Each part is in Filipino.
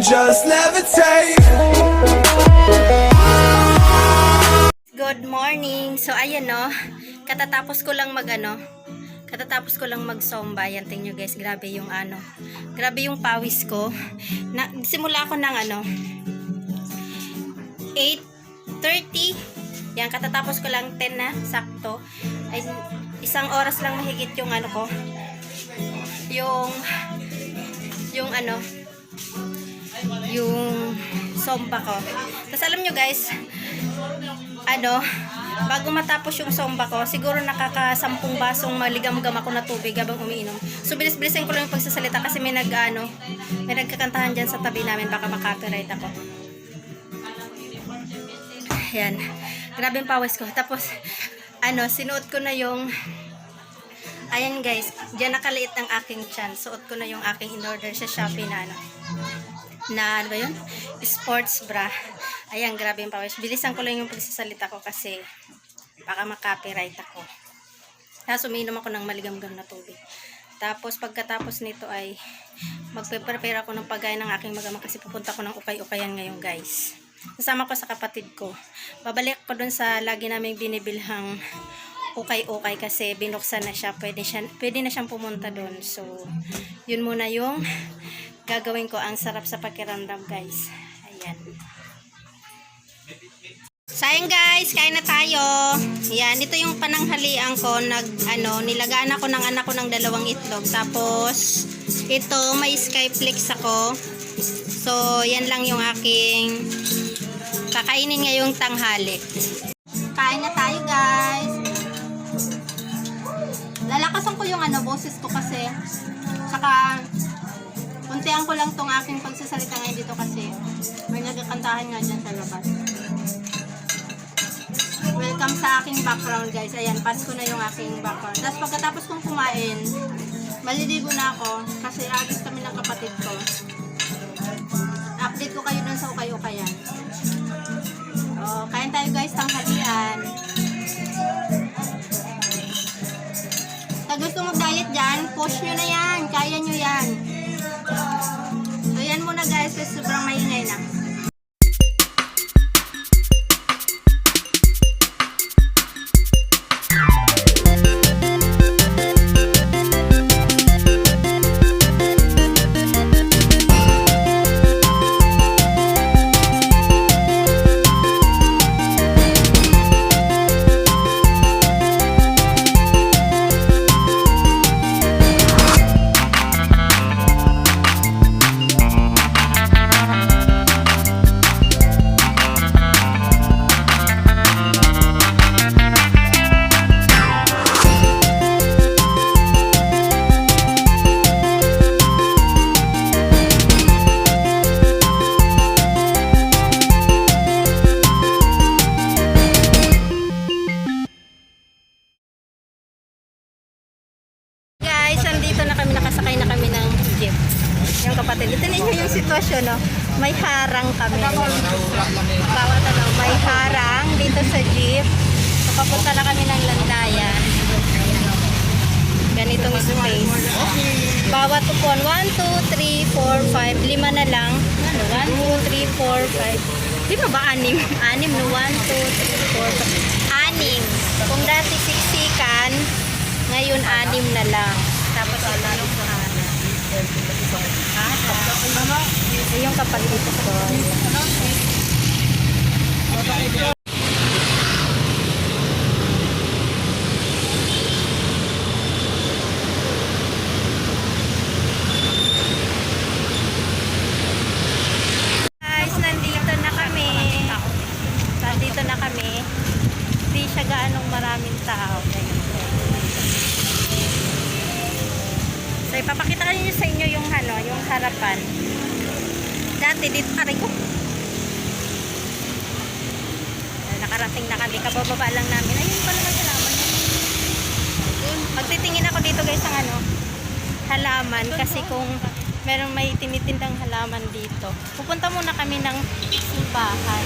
Just levitate. Good morning! So, ayan no. Katatapos ko lang mag ano. Katatapos ko lang mag somba. Yan, tingnan guys. Grabe yung ano. Grabe yung pawis ko. Na, simula ako ng ano. 8.30. Yan, katatapos ko lang 10 na. Sakto. Ay, isang oras lang mahigit yung ano ko. Yung yung ano yung somba ko. Tapos alam nyo guys, ano, bago matapos yung somba ko, siguro nakakasampung basong maligam-gam ako na tubig habang umiinom. So, bilis-bilisin ko lang yung pagsasalita kasi may nag, ano, may nagkakantahan dyan sa tabi namin, baka makapiright ako. Yan. Grabe yung pawis ko. Tapos, ano, sinuot ko na yung, ayan guys, dyan nakaliit ang aking chan. Suot ko na yung aking in-order sa Shopee na, ano, na ano ba yun? Sports bra. Ayan, grabe yung pawis. Bilisan ko lang yung pagsasalita ko kasi baka makapiright ako. Tapos umiinom ako ng maligam-gam na tubig. Tapos pagkatapos nito ay magpe-prepare ako ng pagkain ng aking magama kasi pupunta ko ng ukay-ukayan ngayon guys. Kasama ko sa kapatid ko. Babalik ko dun sa lagi naming binibilhang ukay-ukay kasi binuksan na siya. Pwede, siya, pwede na siyang pumunta dun. So, yun muna yung gagawin ko. Ang sarap sa pakiramdam guys. Ayan. Sayang guys, kain na tayo. Yan, ito yung pananghalian ko. Nag, ano, nilagaan ako ng anak ko ng dalawang itlog. Tapos, ito, may skyflakes ako. So, yan lang yung aking kakainin ngayong tanghali. Kain na tayo guys. Lalakasan ko yung ano, boses ko kasi. Saka, Kuntian ko lang tong aking pagsasalita ngayon dito kasi may nagkakantahan nga dyan sa labas. Welcome sa aking background guys. Ayan, pass ko na yung aking background. Tapos pagkatapos kong kumain, maliligo na ako kasi agis kami ng kapatid ko. Update ko kayo dun sa ukay-ukayan. Oh, kain tayo guys, tanghalian. Sa gusto mag-diet dyan, push nyo na yan. Sitwasyon, no? May harang kami. Bawat ano, may harang dito sa jeep. So, papunta na kami ng landayan. Ganitong space. Bawat upuan, 1, 2, 3, 4, 5, lima na lang. Ano, 1, 2, 3, 4, 5. Di ba ba anim? Anim, no? 1, 2, 3, 4, 5. Anim. Kung dati siksikan, ngayon anim na lang. Tapos. Ah, ito yung kapatid ko. Guys, nandito na kami. Nandito na kami. Hindi siya gaanong maraming tao. So, ipapakita ko niyo sa inyo yung ano, yung harapan. Dati dito, aray ko. Nakarating na kami, kabababa lang namin. Ayun pala ang halaman. Magtitingin ako dito guys ng ano, halaman kasi kung meron may tinitindang halaman dito. Pupunta muna kami ng simbahan.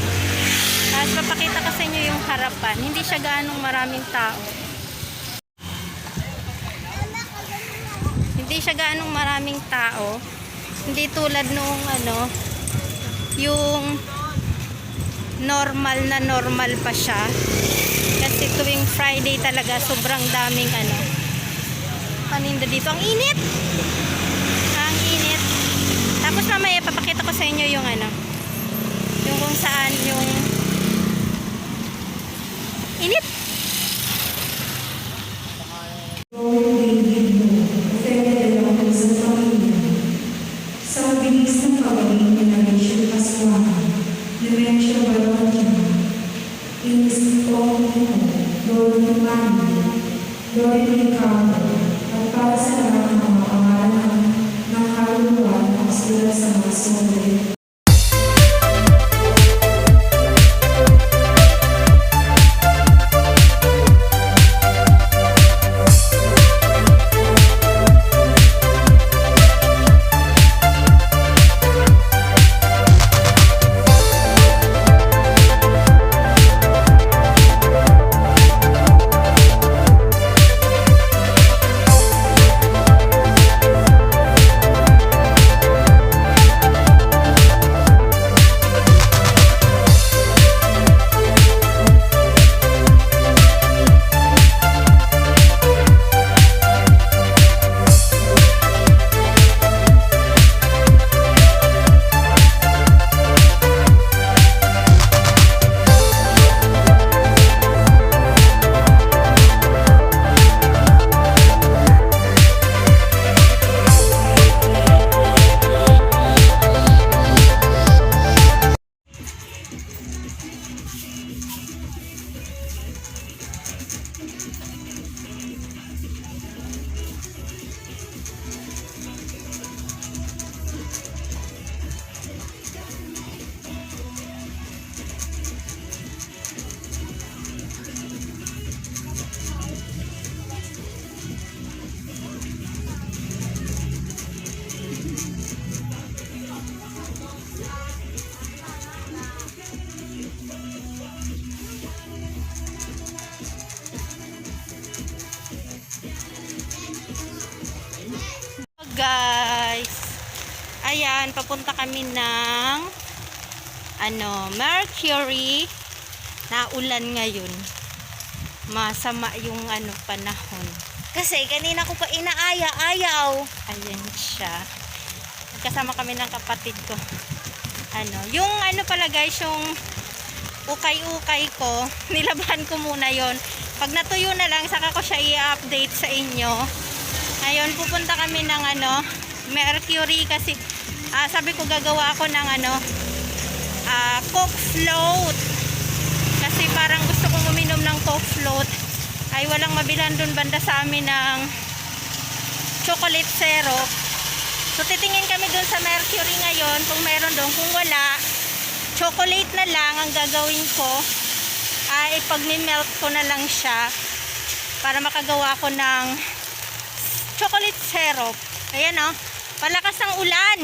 Tapos papakita ko sa inyo yung harapan. Hindi siya ganong maraming tao. Hindi siya gaanong maraming tao. Hindi tulad nung ano, yung normal na normal pa siya. Kasi tuwing Friday talaga sobrang daming ano paninda dito. Ang init! Ang init. Tapos mamaya papakita ko sa inyo yung ano yung kung saan yung init. Lord, we come. Guys. Ayan, papunta kami ng ano, Mercury na ulan ngayon. Masama yung ano panahon. Kasi kanina ko pa inaaya-ayaw. Ayan siya. Kasama kami ng kapatid ko. Ano, yung ano pala guys, yung ukay-ukay ko, nilabahan ko muna yon. Pag natuyo na lang, saka ko siya i-update sa inyo. Ngayon, pupunta kami ng ano, Mercury kasi ah, sabi ko gagawa ako ng ano, ah, Coke float. Kasi parang gusto kong uminom ng Coke float. Ay walang mabilan dun banda sa amin ng chocolate syrup. So titingin kami dun sa Mercury ngayon kung meron doon. Kung wala, chocolate na lang ang gagawin ko. Ay pag melt ko na lang siya para makagawa ko ng chocolate syrup. Ayan oh. Palakas ang ulan.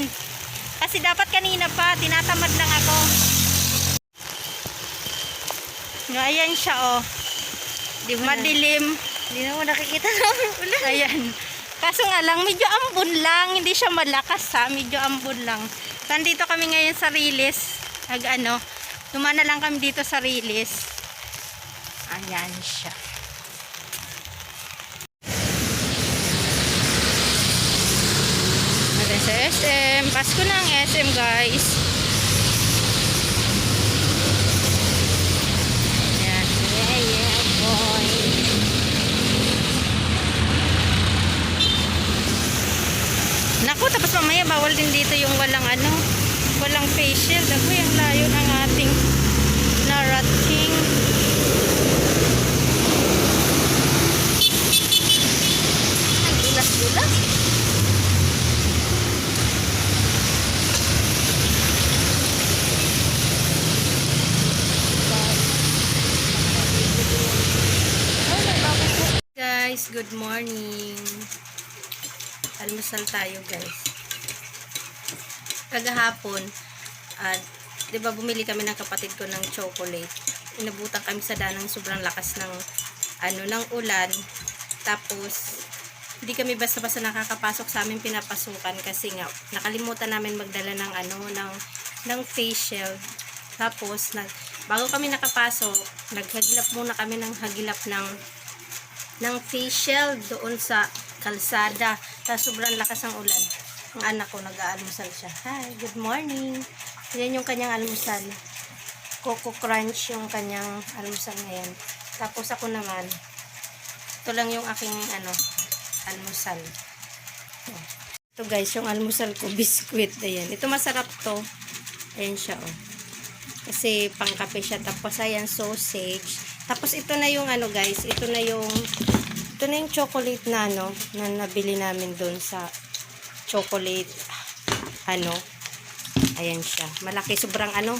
Kasi dapat kanina pa, tinatamad lang ako. No, ayan siya oh. Di Madilim. Hindi na mo nakikita ng ulan. Ayan. Kaso nga lang, medyo ambon lang. Hindi siya malakas ha. Medyo ambon lang. Nandito kami ngayon sa Rilis. Nag ano, dumana lang kami dito sa Rilis. Ayan siya. Sa SM. Pasko na ang SM guys. Yeah, yeah, boy. Naku, tapos mamaya bawal din dito yung walang ano, walang facial. Naku, yung layo ng ating narating. Ang ulas-ulas. Guys, good morning. Almusal tayo, guys. Kagahapon, at 'di ba bumili kami ng kapatid ko ng chocolate. Inabutan kami sa danang sobrang lakas ng ano ng ulan. Tapos hindi kami basta-basta nakakapasok sa amin pinapasukan kasi nga nakalimutan namin magdala ng ano ng ng facial. Tapos, nag, bago kami nakapasok, naghagilap muna kami ng hagilap ng ng facial doon sa kalsada. Tapos sobrang lakas ng ulan. Ang anak ko nag-aalmusal siya. Hi, good morning. Yan yung kanyang almusal. Coco Crunch yung kanyang almusal ngayon. Tapos ako naman, ito lang yung aking ano, almusal. Ito guys, yung almusal ko, biscuit. Ayan. Ito masarap to. Ayan siya oh. Kasi pangkape siya. Tapos ayan, sausage. Tapos ito na yung ano guys, ito na yung ito na yung chocolate na ano, na nabili namin doon sa chocolate ano. Ayan siya. Malaki, sobrang ano,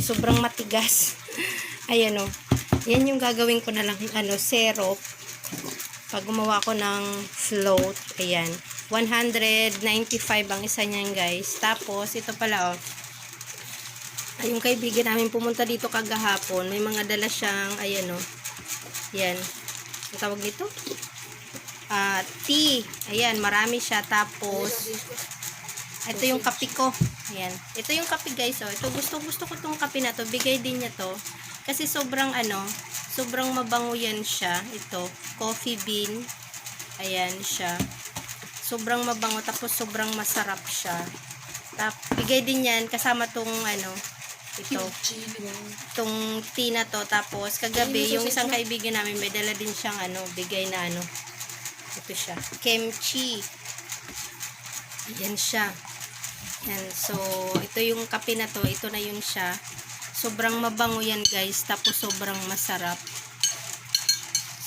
sobrang matigas. Ayan oh. Yan yung gagawin ko na lang ano, syrup. Pag gumawa ko ng float, ayan. 195 ang isa niyan, guys. Tapos, ito pala, oh. Ay, yung kaibigan namin pumunta dito kagahapon, may mga dala siyang, ayan, oh. Yan. Ang tawag dito? Ah, tea. Ayan, marami siya. Tapos, ito yung kape ko. Ayan. Ito yung kape, guys, oh. Ito, gusto, gusto ko tong kape na to. Bigay din niya to. Kasi sobrang, ano, sobrang mabango yan siya. Ito, coffee bean. Ayan siya. Sobrang mabango, tapos sobrang masarap siya. Tap, bigay din yan, kasama tong, ano, ito, itong tea na to. Tapos, kagabi, yung isang kaibigan namin, may dala din siyang, ano, bigay na, ano, ito siya, kimchi. Ayan siya. Yan. So, ito yung kape na to. Ito na yun siya. Sobrang mabango yan, guys. Tapos, sobrang masarap.